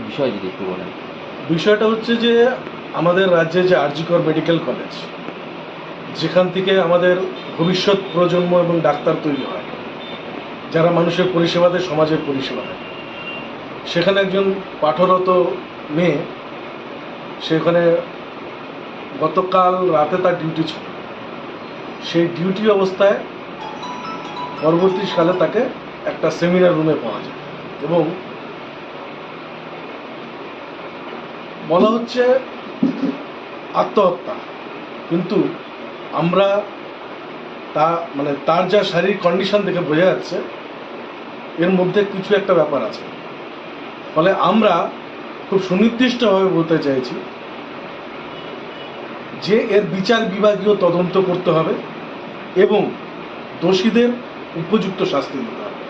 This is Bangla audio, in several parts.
কি বিষয় যদি একটু বলেন? বিষয়টা হচ্ছে যে আমাদের রাজ্যে যে আরজিকর মেডিকেল কলেজ, যেখান থেকে আমাদের ভবিষ্যৎ প্রজন্ম এবং ডাক্তার তৈরি হয়, যারা মানুষের পরিষেবা দেয় সমাজের পরিষেবা দেয়। সেখানে একজন পাঠরত মেয়ে সেখানে গতকাল রাতে তার ডিউটি ছিল। সেই ডিউটি অবস্থায় পরবর্তী সালে তাকে একটা সেমিনার রুমে পাওয়া যায় এবং বলা হচ্ছে আত্মহত্যা। কিন্তু আমরা তা মানে তার যা শারীরিক কন্ডিশন দেখে বোঝা যাচ্ছে, এর মধ্যে কিছু একটা ব্যাপার আছে। ফলে আমরা খুব সুনির্দিষ্টভাবে বলতে চাইছি যে এর বিচার বিভাগীয় তদন্ত করতে হবে এবং দোষীদের উপযুক্ত শাস্তি দিতে হবে।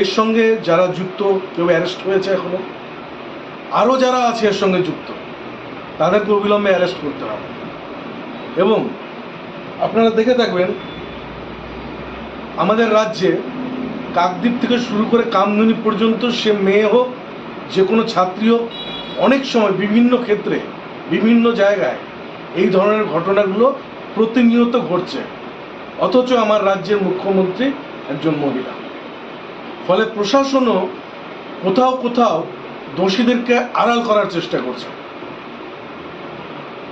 এর সঙ্গে যারা যুক্ত কেউ অ্যারেস্ট হয়েছে এখনও আরও যারা আছে এর সঙ্গে যুক্ত তাদেরকে অবিলম্বে অ্যারেস্ট করতে হবে। এবং আপনারা দেখে থাকবেন, আমাদের রাজ্যে কাকদ্বীপ থেকে শুরু করে কামদুনি পর্যন্ত সে মেয়ে হোক, যে কোনো ছাত্রী হোক, অনেক সময় বিভিন্ন ক্ষেত্রে, বিভিন্ন জায়গায় এই ধরনের ঘটনাগুলো প্রতিনিয়ত ঘটছে। অথচ আমার রাজ্যের মুখ্যমন্ত্রী একজন মহিলা। ফলে প্রশাসনও কোথাও কোথাও দোষীদেরকে আড়াল করার চেষ্টা করছে।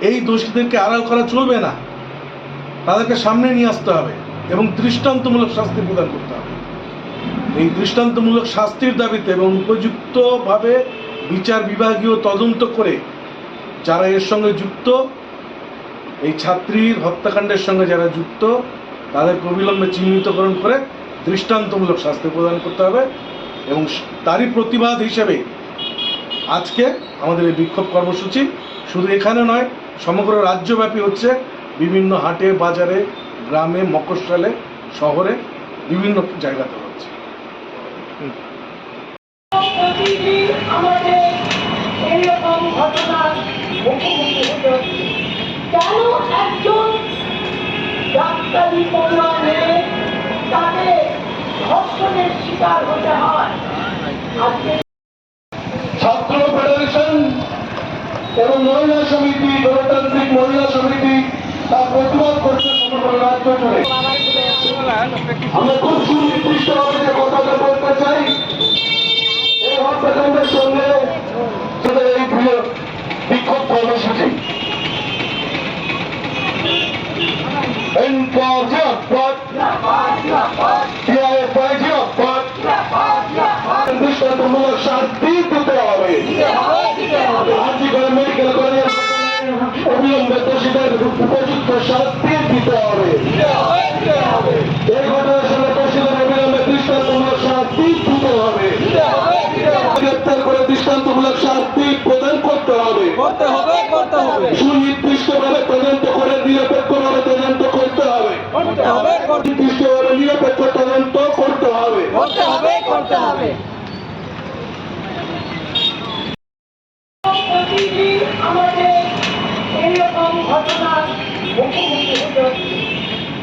এই দোষীদেরকে আড়াল করা চলবে না। তাদেরকে সামনে নিয়ে আসতে হবে এবং দৃষ্টান্তমূলক শাস্তি প্রদান করতে হবে। এই দৃষ্টান্তমূলক শাস্তির দাবিতে এবং উপযুক্তভাবে বিচার বিভাগীয় তদন্ত করে যারা এর সঙ্গে যুক্ত, এই ছাত্রীর হত্যাকাণ্ডের সঙ্গে যারা যুক্ত, তাদেরকে অবিলম্বে চিহ্নিতকরণ করে দৃষ্টান্তমূলক শাস্তি প্রদান করতে হবে এবং তারই প্রতিবাদ হিসেবে আজকে আমাদের এই বিক্ষোভ কর্মসূচি শুধু এখানে নয়, সমগ্র রাজ্যব্যাপী হচ্ছে। বিভিন্ন হাটে, বাজারে, গ্রামে, মফস্বলে, শহরে বিভিন্ন জায়গাতে হচ্ছে। শিকার হতে হয় ছাত্র ফেডারেশন এবং মহিলা সমিতি গণতান্ত্রিক মহিলা সমিতি তার প্রতিবাদ করছে সমগ্র রাজ্য জুড়ে। আমরা খুব সুনির্দিষ্টভাবে যে কথাটা বলতে চাই এই হত্যাকাণ্ডের সঙ্গে এই বিক্ষোভ কর্মসূচি। জিয়াপদ উপযুক্ত শাস্তি দিতে হবে। এই ঘটনার সঙ্গে দোষীদের অবিলম্বে দৃষ্টান্তমূলক শাস্তি দিতে হবে। গ্রেপ্তার করে দৃষ্টান্তমূলক শাস্তি প্রদান হবে। করতে হবে করতে হবে। সুনির্দিষ্টভাবে তদন্ত করে নিরপেক্ষভাবে তদন্ত করতে হবে।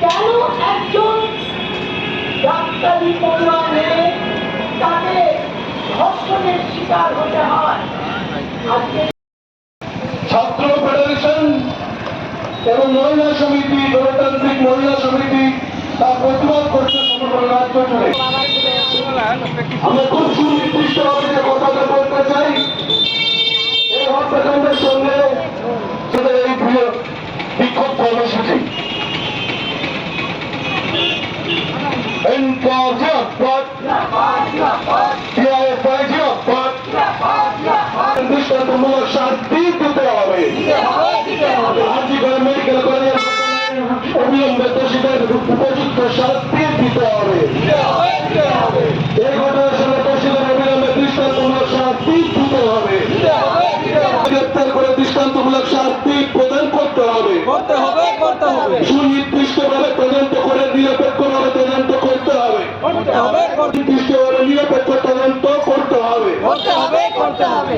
কেন একজন ডাক্তারি পড়ুয়া মেয়ে তাকে ধর্ষণের শিকার হতে হয়? আজকে ছাত্র ফেডারেশন এবং মহিলা সমিতি, গণতান্ত্রিক মহিলা সমিতি তার প্রতিবাদ করছে সমগ্র রাজ্য জুড়ে। আমরা খুব সুনির্দিষ্টভাবে যে কথাটা বলতে চাই, এই হত্যাকাণ্ডের সঙ্গে দৃষ্টান্তমূলক শাস্তি দিতে হবে। আর্জি করে মেডিকেল কলেজ অবিলম্বে দোষীদের উপযুক্ত শাস্তি দিতে হবে। এই ঘটনার সঙ্গে দোষীদের অবিলম্বে দৃষ্টান্তমূলক শাস্তি দিতে হবে। গ্রেপ্তার করে দৃষ্টান্তমূলক শাস্তি প্রদান করতে হবে। করতে হবে করতে হবে। সুনির্দিষ্টভাবে তদন্ত করে নিরপেক্ষভাবে তদন্ত করতে হবে। করতে হবে করতে নির্দিষ্টভাবে নিরপেক্ষ তদন্ত করতে হবে করতে হবে।